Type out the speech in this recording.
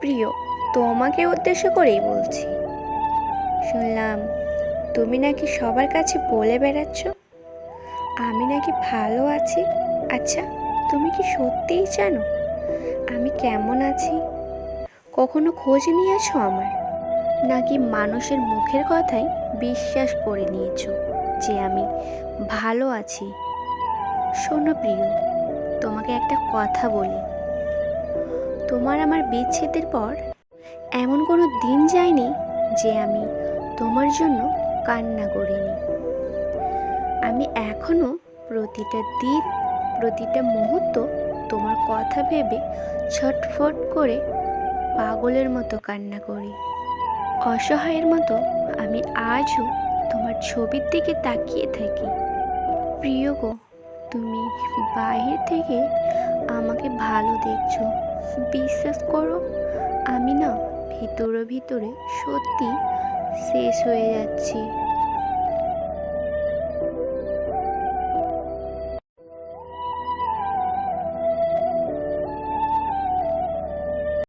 প্রিয়, তোমাকে উদ্দেশ্য করেই বলছি। শুনলাম, তুমি নাকি সবার কাছে বলে বেড়াচ্ছ? আমি নাকি ভালো আছি? আচ্ছা তুমি কি সত্যিই জানো? আমি কেমন আছি? কখনো খোঁজ নিয়েছো আমার? নাকি মানুষের মুখের কথাই বিশ্বাস করে নিয়েছো যে আমি ভালো আছি? শোনো প্রিয়, তোমাকে একটা কথা বলি। বিচ্ছেদের পর এমন কোনো দিন যায়নি যে আমি তোমার জন্য কান্না করিনি। আমি এখনও প্রতিটা দিন, প্রতিটা মুহূর্ত তোমার কথা ভেবে ছটফট করে পাগলের মতো কান্না করি। অসহায়ের মতো আমি আজও তোমার ছবির দিকে তাকিয়ে থাকি। প্রিয় গো তুমি বাহির থেকে আমাকে ভালো দেখছ। বিশ্বাস করো আমি না ভিতরে ভিতরে সত্যি শেষ হয়ে যাচ্ছি।